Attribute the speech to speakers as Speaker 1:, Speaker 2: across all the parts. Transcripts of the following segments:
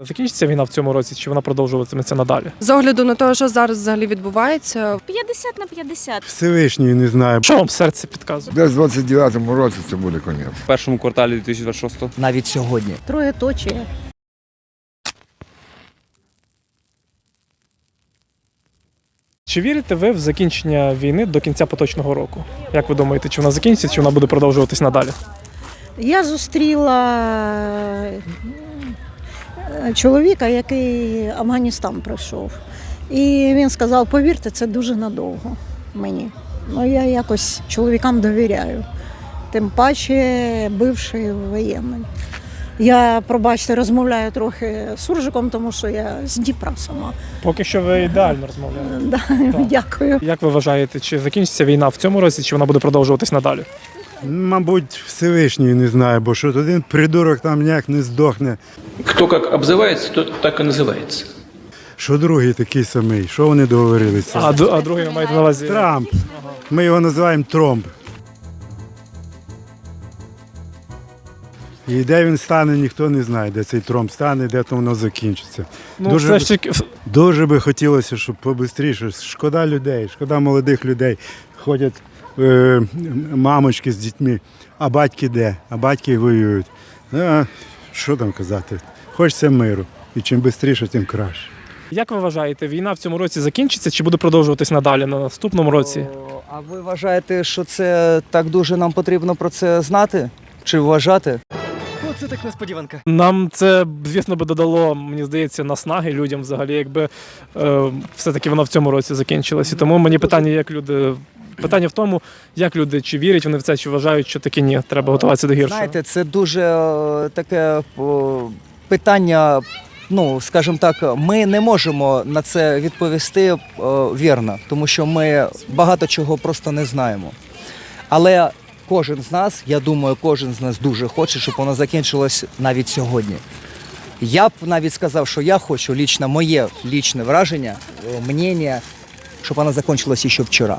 Speaker 1: Закінчиться війна в цьому році, чи вона продовжуватиметься надалі?
Speaker 2: З огляду на те, що зараз взагалі відбувається,
Speaker 3: 50 на 50.
Speaker 4: Всевишній не знаю.
Speaker 1: Що вам серце підказує?
Speaker 5: Десь в 29-му році це буде конець.
Speaker 6: в першому кварталі 2026
Speaker 7: навіть сьогодні.
Speaker 8: Троє точі.
Speaker 1: Чи вірите ви в закінчення війни до кінця поточного року? Як ви думаєте, чи вона закінчиться, чи вона буде продовжуватись надалі?
Speaker 8: Я зустріла чоловіка, який Афганістан пройшов. І він сказав: повірте, це дуже надовго мені. Ну, я якось чоловікам довіряю. Тим паче бивший воєнний. Я, пробачте, розмовляю трохи суржиком, тому що я з Дніпра сама.
Speaker 1: Поки що ви ідеально розмовляєте.
Speaker 8: Да, дякую.
Speaker 1: Як ви вважаєте, чи закінчиться війна в цьому році, чи вона буде продовжуватись надалі?
Speaker 4: Мабуть, Всевишній не знаю, бо що один придурок там ніяк не здохне,
Speaker 9: Кто как обзывается, тот так и называется.
Speaker 4: що другий такий самий. Що вони договорилися?
Speaker 1: А, а другий маєте на увазі?
Speaker 4: Трамп. Ми його називаємо Тромп. І де він стане, ніхто не знає, де цей Тромп стане, де то воно закінчиться.
Speaker 1: Ну,
Speaker 4: Дуже
Speaker 1: все ж таки,
Speaker 4: Дуже би хотілося, щоб побистріше. Шкода людей, шкода молодих людей. Ходять мамочки з дітьми, а батьки де? А батьки воюють. А, що там казати? Хочеться миру. І чим швидше, тим краще.
Speaker 1: як ви вважаєте, війна в цьому році закінчиться, чи буде продовжуватись надалі на наступному році?
Speaker 7: А ви вважаєте, що це так дуже нам потрібно про це знати? Чи вважати? Оце так несподіванка.
Speaker 1: Нам це, звісно, би додало, мені здається, наснаги людям взагалі, якби е, все-таки вона в цьому році закінчилась. І тому мені питання, як люди. Питання в тому, як люди чи вірять вони в це, чи вважають, що таки ні, треба готуватися до гіршого.
Speaker 7: Знаєте, це дуже е, таке о, питання. Ну, скажімо так, ми не можемо на це відповісти е, вірно, тому що ми багато чого просто не знаємо. Але кожен з нас, я думаю, кожен з нас дуже хоче, щоб воно закінчилось навіть сьогодні. Я б навіть сказав, що я хочу лічно моє лічне враження, е, мнення, щоб вона закінчилася ще вчора.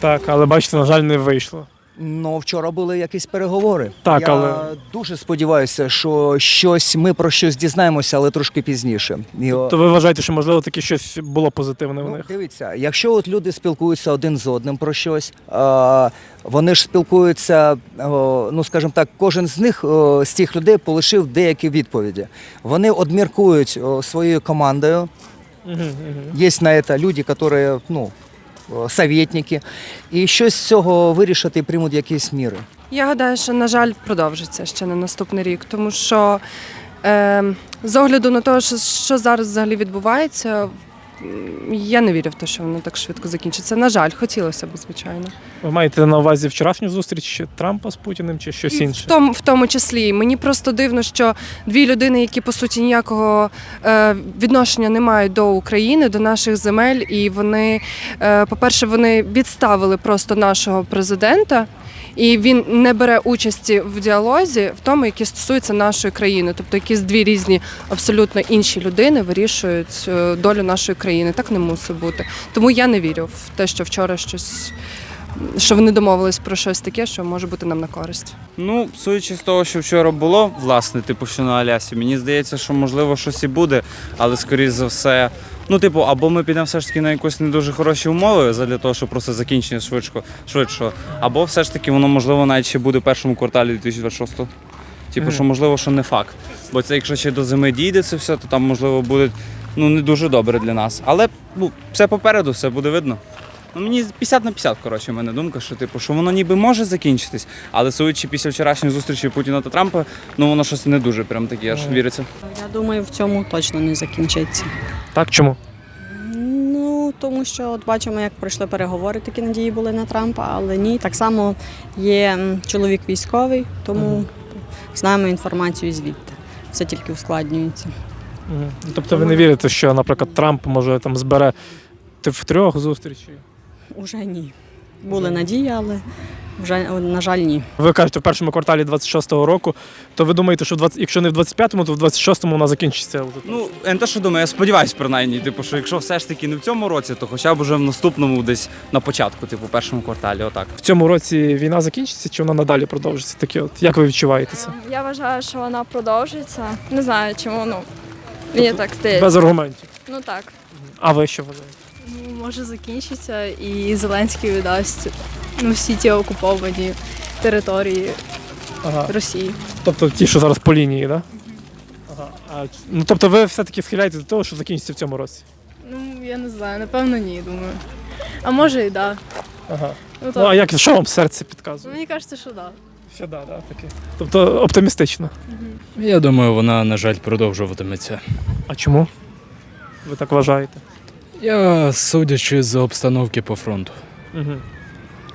Speaker 1: Так, але бачите, на жаль, не вийшло.
Speaker 7: Ну, вчора були якісь переговори.
Speaker 1: Так,
Speaker 7: Я
Speaker 1: але-
Speaker 7: дуже сподіваюся, що щось ми про щось дізнаємося, але трошки пізніше. І, о,
Speaker 1: То ви вважаєте, що можливо таке щось було позитивне в
Speaker 7: ну,
Speaker 1: них?
Speaker 7: дивіться, якщо от люди спілкуються один з одним про щось, е, вони ж спілкуються, ну скажімо так, кожен з них з цих людей полишив деякі відповіді. Вони одміркують своєю командою. Є на це люди, які, ну, советники, і щось з цього вирішити приймуть якісь міри.
Speaker 2: я гадаю, що, на жаль, продовжиться ще на наступний рік, тому що е, з огляду на те, що, зараз взагалі відбувається, я не вірю в те, що воно так швидко закінчиться. На жаль, хотілося б, звичайно.
Speaker 1: Ви маєте на увазі вчорашню зустріч Трампа з Путіним чи щось інше?
Speaker 2: В тому, в тому числі. Мені просто дивно, що дві людини, які по суті ніякого е, відношення не мають до України, до наших земель, і вони, е, по-перше, вони відставили просто нашого президента. І він не бере участі в діалозі в тому, які стосуються нашої країни, тобто якісь дві різні абсолютно інші людини вирішують е, долю нашої країни. Так не мусить бути. Тому я не вірю в те, що вчора щось, що вони домовились про щось таке, що може бути нам на користь.
Speaker 6: Ну, судячи з того, що вчора було, власне, типу, що на Алясі, мені здається, що можливо щось і буде, але скоріш за все. Ну, типу, або ми підемо все ж таки на якось не дуже хороші умови для того, щоб просто закінчення швидко, швидше, або все ж таки воно можливо навіть ще буде в першому кварталі 2026. Типу, що можливо, що не факт. Бо це якщо ще до зими дійде це все, то там можливо буде ну не дуже добре для нас. Але ну, все попереду, все буде видно. Ну, мені 50 на 50, коротше, в мене думка, що типу, що воно ніби може закінчитись, але судячи після вчорашньої зустрічі Путіна та Трампа, ну воно щось не дуже прям таке аж віриться.
Speaker 10: Я думаю, в цьому точно не закінчиться.
Speaker 1: Так, чому?
Speaker 10: Ну тому що от бачимо, як пройшли переговори, такі надії були на Трампа, але ні. Так само є чоловік військовий, тому знаємо інформацію звідти. Все тільки ускладнюється.
Speaker 1: Тобто ви не вірите, що, наприклад, Трамп може там збере ти в трьох зустрічей?
Speaker 10: Уже ні. Були надії, але вже на жаль, ні.
Speaker 1: Ви кажете, в першому кварталі 26-го року, то ви думаєте, що в 20, якщо не в 25-му, то в 26-му вона закінчиться вже.
Speaker 6: Ну, я не те, що думаю, я сподіваюся, принаймні, типу, що якщо все ж таки не в цьому році, то хоча б уже в наступному, десь на початку, типу, першому кварталі, отак.
Speaker 1: В цьому році війна закінчиться, чи вона надалі продовжиться? Такі от як ви відчуваєте це?
Speaker 3: Я вважаю, що вона продовжиться. Не знаю, чому ну Мені так здається.
Speaker 1: Без аргументів.
Speaker 3: Ну так.
Speaker 1: А ви що вважаєте?
Speaker 3: Ну, може закінчиться і Зеленський віддасть ну, всі ті окуповані території
Speaker 1: Ага.
Speaker 3: Росії.
Speaker 1: Тобто ті, що зараз по лінії, так? Да? Ага. А, ну тобто ви все-таки схиляєте до того, що закінчиться в цьому році.
Speaker 3: Ну, я не знаю, напевно, ні, думаю. А може і да.
Speaker 1: Ага.
Speaker 3: Ну,
Speaker 1: Ну а як що вам серце підказує?
Speaker 3: Мені кажеться, що да.
Speaker 1: Що да, да, таке. Тобто оптимістично.
Speaker 11: Я думаю, вона, на жаль, продовжуватиметься.
Speaker 1: А чому? Ви так вважаєте?
Speaker 11: Я судячи з обстановки по фронту.
Speaker 1: Угу.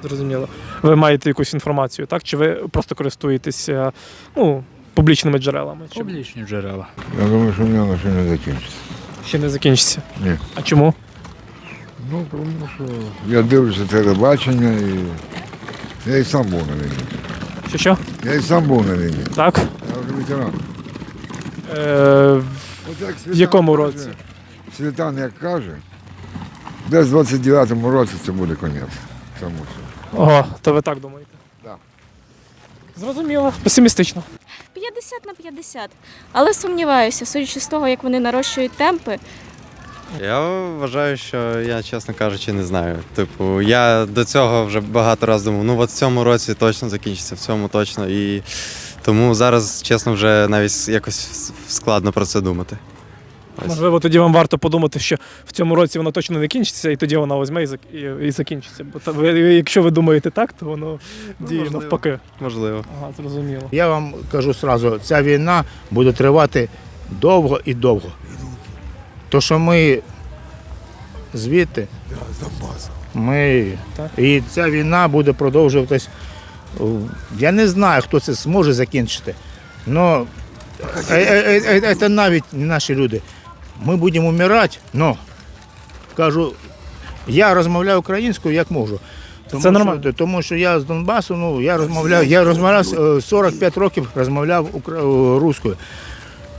Speaker 1: Зрозуміло. Ви маєте якусь інформацію, так? Чи ви просто користуєтеся ну, публічними джерелами? Чи
Speaker 11: Публічні джерела.
Speaker 5: Я думаю, що в нього ще не закінчиться.
Speaker 1: ще не закінчиться?
Speaker 5: Ні.
Speaker 1: А чому?
Speaker 5: Ну, тому що я дивлюся телебачення і я і сам був на війні.
Speaker 1: Що що?
Speaker 5: Я і сам був на війні.
Speaker 1: Так?
Speaker 5: Я вже ветеран.
Speaker 1: Е, в якому році?
Speaker 5: Світан як каже, десь в 29-му році це буде конець. Тому що.
Speaker 1: Ого, то ви так думаєте?
Speaker 5: Так.
Speaker 1: Зрозуміло. Песимістично.
Speaker 3: 50 на 50. Але сумніваюся, судячи з того, як вони нарощують темпи,
Speaker 12: Я вважаю, що я, чесно кажучи, не знаю. Типу, я до цього вже багато разів думав, ну от в цьому році точно закінчиться, в цьому точно. І тому зараз, чесно, вже навіть якось складно про це думати. Ось.
Speaker 1: Можливо, тоді вам варто подумати, що в цьому році воно точно не кінчиться, і тоді вона візьме і, і, і закінчиться. Бо та, ви, якщо ви думаєте так, то воно діє
Speaker 12: можливо.
Speaker 1: навпаки.
Speaker 12: Можливо.
Speaker 1: Ага, зрозуміло.
Speaker 13: Я вам кажу сразу, ця війна буде тривати довго і довго. То, що ми звідти, ми,
Speaker 1: Так.
Speaker 13: і ця війна буде продовжуватись. Я не знаю, хто це зможе закінчити. але це навіть не наші люди. Ми будемо вмирати, але кажу, я розмовляю українською як можу. Тому,
Speaker 1: Це нормально.
Speaker 13: Що, тому що я з Донбасу, ну я розмовляю, я розмовляв е, 45 років розмовляв укра... е.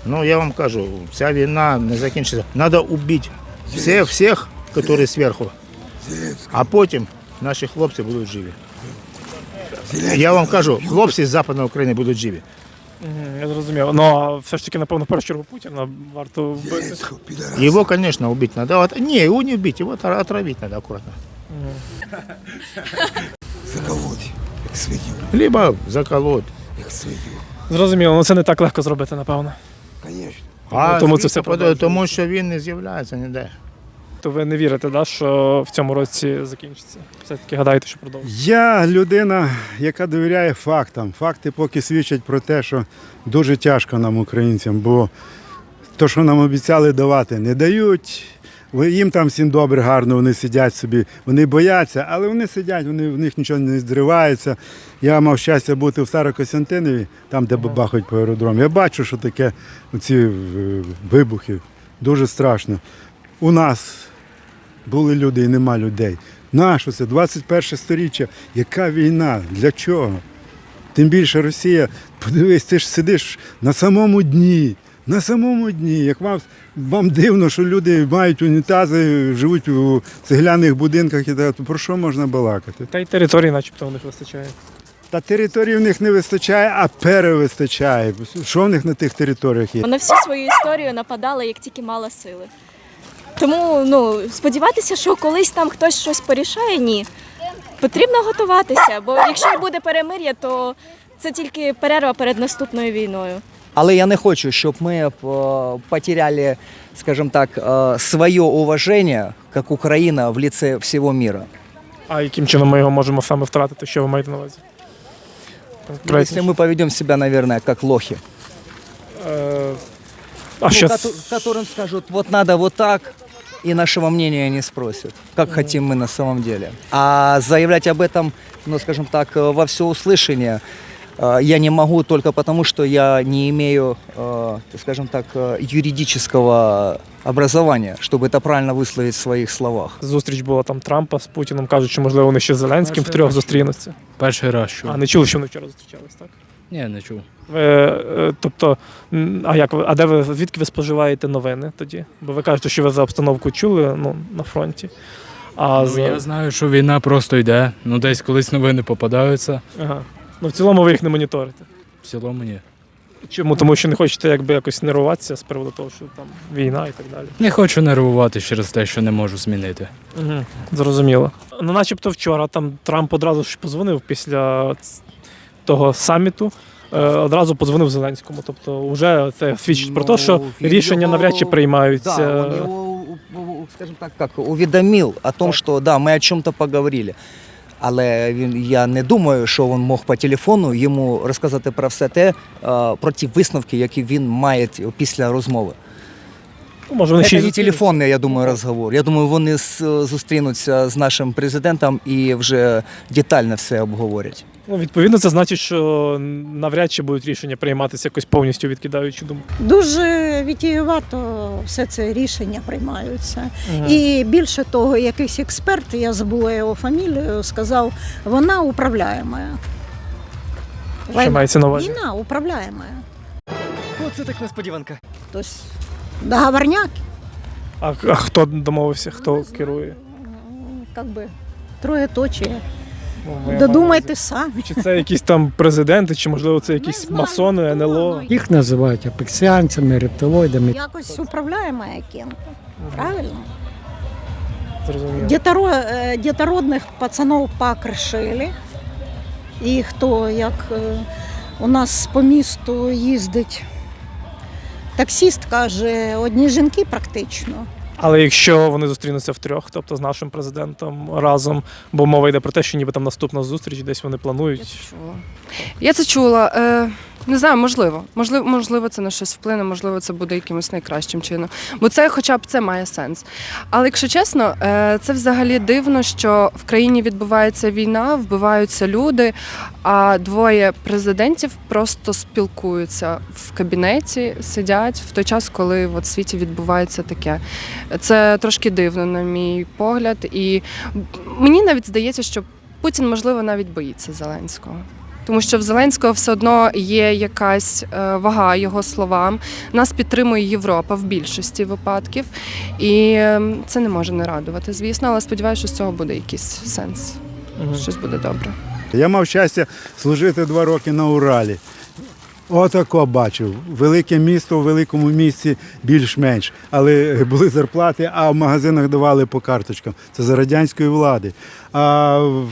Speaker 13: Ну я вам кажу, ця війна не закінчиться. Треба убити всіх, всіх, які зверху. А потім наші хлопці будуть живі. Я вам кажу, хлопці з Западної України будуть живі.
Speaker 1: Мгм, Я зрозумів. Ну а все ж таки, напевно, в першу чергу Путіна варто вбити.
Speaker 13: Его, конечно, убить надо. Вот, не, его не убить, его отра- отравить надо аккуратно. Либо заколоть.
Speaker 1: Зрозуміло, ну це не так легко зробити, напевно.
Speaker 13: А
Speaker 1: Тому це все продовжується.
Speaker 13: тому що він не з'являється ніде.
Speaker 1: То ви не вірите, да, що в цьому році закінчиться? Все-таки гадаєте, що продовжиться.
Speaker 4: Я людина, яка довіряє фактам. Факти поки свідчать про те, що дуже тяжко нам, українцям, бо то, що нам обіцяли давати, не дають. Їм там всім добре, гарно, вони сидять собі, вони бояться, але вони сидять, вони, в них нічого не зривається. Я мав щастя бути в Старокостянтинові, там, де бабахають по аеродромі. Я бачу, що таке ці е, вибухи. Дуже страшно. У нас були люди і нема людей. Нащо це? 21 сторіччя. Яка війна? Для чого? Тим більше Росія, подивись, ти ж сидиш на самому дні. На самому дні. Як вам, вам дивно, що люди мають унітази, живуть у цегляних будинках і так, то про що можна балакати?
Speaker 1: Та й території, начебто, у них вистачає.
Speaker 4: Та території в них не вистачає, а перевистачає. Що в них на тих територіях є?
Speaker 3: вони всю свою історію нападали, як тільки мали сили. Тому ну, сподіватися, що колись там хтось щось порішає, ні. Потрібно готуватися, бо якщо буде перемир'я, то це тільки перерва перед наступною війною.
Speaker 7: Але я не хочу, щоб ми е, потеряли, скажімо так, е, своє уваження, як Україна в лице всього мира.
Speaker 1: А яким чином ми його можемо саме втратити? Що ви маєте на увазі?
Speaker 7: Если
Speaker 1: Конкретніше.
Speaker 7: мы поведем себя, наверное, как лохи.
Speaker 1: Е, А
Speaker 7: Ну,
Speaker 1: що?
Speaker 7: кото- которым скажут, вот надо вот так, и нашего мнения не спросят, как хотим мы на самом деле. А заявлять об этом, ну, скажем так, э, во всеуслышание э, я не могу только потому, что я не имею, э, скажем так, э, юридического образования, чтобы это правильно висловить в своих словах.
Speaker 1: Зустріч була там Трампа з Путіним, кажуть, що можливо вони ще з Зеленським
Speaker 11: Перший
Speaker 1: втрьох
Speaker 11: раз.
Speaker 1: зустрінуться.
Speaker 11: Перший раз чув.
Speaker 1: А не чули, що вони вчора зустрічались, так?
Speaker 11: Ні, не чув.
Speaker 1: Ви, е, тобто, а як а де ви звідки ви споживаєте новини тоді? Бо ви кажете, що ви за обстановку чули ну, на фронті. А
Speaker 11: Ну,
Speaker 1: за...
Speaker 11: Я знаю, що війна просто йде. Ну десь колись новини попадаються.
Speaker 1: Ага. Ну, в цілому ви їх не моніторите.
Speaker 11: В цілому ні.
Speaker 1: Чому? Тому що не хочете якби якось нервуватися з приводу того, що там війна і так далі.
Speaker 11: Не хочу нервувати через те, що не можу змінити.
Speaker 1: Угу. Зрозуміло. Ну, начебто вчора там Трамп одразу ж позвонив після того саміту. е, Одразу подзвонив Зеленському. Тобто, вже це свідчить про те, що
Speaker 7: Ну,
Speaker 1: рішення
Speaker 7: його-
Speaker 1: навряд чи приймаються.
Speaker 7: У- скажем так, как, уведомил о том, що да, ми о чому-то поговорили. Але він, я не думаю, що він мог по телефону йому розказати про все те, е, про ті висновки, які він має після розмови.
Speaker 1: Ну, Може, вони ще
Speaker 7: Це не
Speaker 1: зустрінуться.
Speaker 7: телефонний, я думаю, розговор. Я думаю, вони з- зустрінуться з нашим президентом і вже детально все обговорять.
Speaker 1: Ну, відповідно, це значить, що навряд чи будуть рішення прийматися якось повністю відкидаючи думку.
Speaker 8: Дуже вітіювато все це рішення приймаються. І більше того, якийсь експерт, я забула його фамілію, сказав, вона управляєма.
Speaker 1: Що мається на увазі?
Speaker 8: Війна управляєма.
Speaker 7: Оце так несподіванка.
Speaker 8: Тобто договорняк,
Speaker 1: А, а хто домовився, хто керує?
Speaker 8: як би, троєточие.
Speaker 1: Ну,
Speaker 8: Додумайте самі.
Speaker 1: Чи це якісь там президенти, чи можливо це якісь
Speaker 8: знаю,
Speaker 1: масони,
Speaker 8: хто
Speaker 1: НЛО?
Speaker 8: воно.
Speaker 14: Їх називають апексіанцями, рептилоїдами.
Speaker 8: Якось управляєма кем Правильно?
Speaker 1: Зрозуміло.
Speaker 8: Діторо, е, дітородних пацанов покришили. І хто як е, у нас по місту їздить. Таксіст каже, одні жінки практично.
Speaker 1: Але якщо вони зустрінуться втрьох, тобто з нашим президентом разом, бо мова йде про те, що ніби там наступна зустріч, десь вони планують.
Speaker 2: чула. Я це чула. Е, не знаю, можливо. Можливо, можливо, це на щось вплине, можливо, це буде якимось найкращим чином. Бо це, хоча б це має сенс. Але якщо чесно, е, це взагалі дивно, що в країні відбувається війна, вбиваються люди, а двоє президентів просто спілкуються в кабінеті, сидять в той час, коли в світі відбувається таке. Це трошки дивно, на мій погляд. І мені навіть здається, що Путін, можливо, навіть боїться Зеленського. Тому що в Зеленського все одно є якась е, вага його словам. Нас підтримує Європа в більшості випадків, і е, це не може не радувати, звісно, але сподіваюся, що з цього буде якийсь сенс. Щось буде добре.
Speaker 4: Я мав щастя служити два роки на Уралі. Отако бачив. Велике місто у великому місті більш-менш. Але були зарплати, а в магазинах давали по карточкам. Це за радянської влади. А в-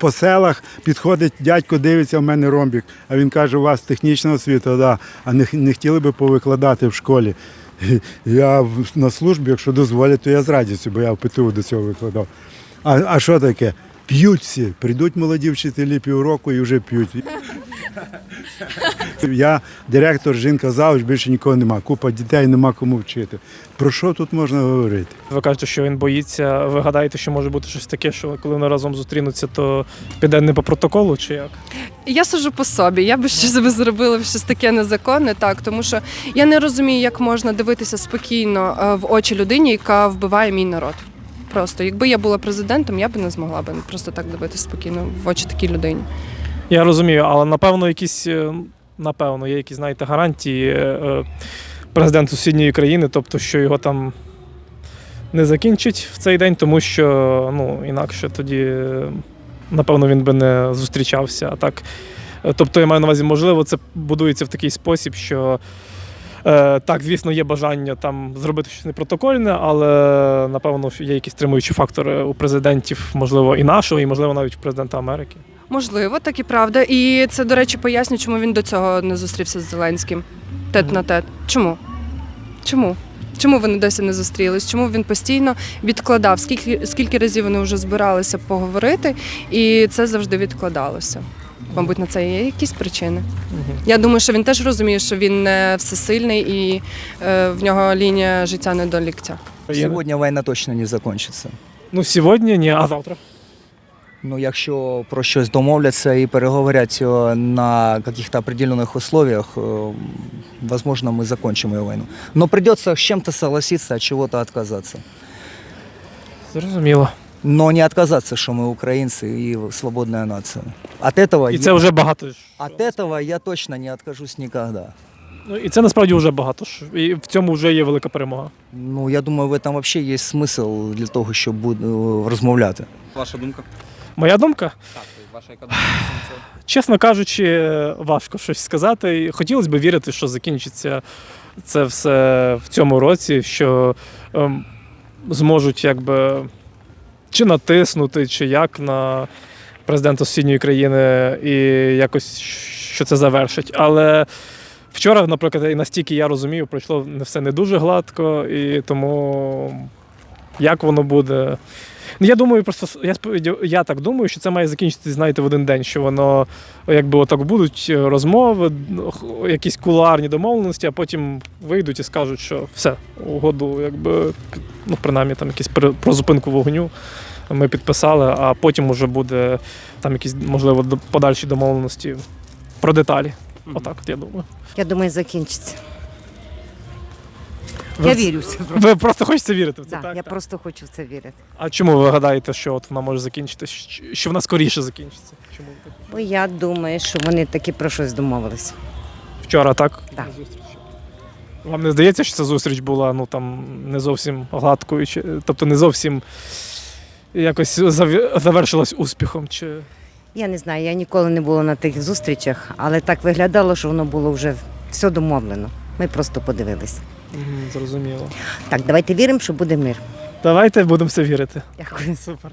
Speaker 4: по селах підходить дядько, дивиться в мене ромбік, а він каже, у вас технічна освіта, да, а не, не хотіли би повикладати в школі. Я на службі, якщо дозволять, то я з радістю, бо я в ПТУ до цього викладав. А, а що таке? П'ють всі. Прийдуть молоді вчителі півроку і вже п'ють. Я директор, жінка завуч, більше нікого нема. Купа дітей, нема кому вчити. Про що тут можна говорити?
Speaker 1: Ви кажете, що він боїться. Ви гадаєте, що може бути щось таке, що коли вони разом зустрінуться, то піде не по протоколу, чи як?
Speaker 2: Я сужу по собі. Я би щось би зробила щось таке незаконне, так тому що я не розумію, як можна дивитися спокійно е, в очі людині, яка вбиває мій народ. Просто якби я була президентом, я би не змогла би просто так дивитися спокійно в очі такій людині.
Speaker 1: Я розумію, але напевно, якісь е, напевно, є якісь, знаєте, гарантії е, е, президент сусідньої країни, тобто, що його там не закінчить в цей день, тому що ну, інакше тоді, напевно, він би не зустрічався. А так, тобто, я маю на увазі, можливо, це будується в такий спосіб, що. Е, так, звісно, є бажання там зробити щось непротокольне, але напевно є якісь стримуючі фактори у президентів, можливо, і нашого, і можливо навіть у президента Америки.
Speaker 2: Можливо, так і правда. І це, до речі, пояснює, чому він до цього не зустрівся з Зеленським тет на тет. Чому? Чому? Чому вони досі не зустрілись? Чому він постійно відкладав? Скільки, скільки разів вони вже збиралися поговорити, і це завжди відкладалося? Мабуть, на це є якісь причини. Я думаю, що він теж розуміє, що він не всесильний і е, в нього лінія життя не до ліктя.
Speaker 7: Сьогодні війна точно не закінчиться.
Speaker 1: Ну, сьогодні ні, а завтра.
Speaker 7: Ну, якщо про щось домовляться і переговорять е, на каких-то определенных условиях, э, возможно, мы закончим ее войну. Но придется с чем-то согласиться, от чего-то отказаться.
Speaker 1: Зрозуміло.
Speaker 7: Но не отказаться, что мы украинцы и свободная нация. От этого,
Speaker 1: І це вже багато. ж.
Speaker 7: от этого я точно не откажусь никогда.
Speaker 1: Ну, і це насправді вже багато. ж. І в цьому вже є велика перемога.
Speaker 7: Ну, я думаю, в этом вообще є смисл для того, щоб буд- е, розмовляти.
Speaker 6: Ваша думка?
Speaker 1: Моя думка?
Speaker 6: Ваша яка думка стосовно цього?
Speaker 1: Чесно кажучи, важко щось сказати. І Хотілося б вірити, що закінчиться це все в цьому році, що ем, зможуть якби чи натиснути, чи як на президента сусідньої країни, і якось що це завершить. Але вчора, наприклад, і настільки я розумію, пройшло не все не дуже гладко, і тому як воно буде. Ну, я думаю, просто я я так думаю, що це має закінчитися, знаєте, в один день, що воно якби отак будуть е, розмови, якісь кулуарні домовленості, а потім вийдуть і скажуть, що все, угоду, якби, ну, принаймні там якісь про, зупинку вогню ми підписали, а потім уже буде там якісь, можливо, подальші домовленості про деталі. Отак, от я думаю.
Speaker 15: Я думаю, закінчиться.
Speaker 1: Ви
Speaker 15: я вірю в це.
Speaker 1: Ви просто хочете вірити в це,
Speaker 15: Да,
Speaker 1: так?
Speaker 15: я
Speaker 1: так?
Speaker 15: просто хочу в це вірити.
Speaker 1: А чому ви гадаєте, що от вона може закінчитися? Що вона скоріше закінчиться? Чому ви так?
Speaker 15: Бо я думаю, що вони таки про щось домовились.
Speaker 1: Вчора, так?
Speaker 15: Да.
Speaker 1: На зустрічі. Вам не здається, що ця зустріч була ну там не зовсім гладкою, чи тобто не зовсім якось заві- завершилась успіхом? Чи
Speaker 15: Я не знаю, я ніколи не була на тих зустрічах, але так виглядало, що воно було вже все домовлено. Ми просто подивились.
Speaker 1: Зрозуміло?
Speaker 15: Так, давайте віримо, що буде мир.
Speaker 1: Давайте будемо все вірити.
Speaker 15: Дякую.
Speaker 1: Супер.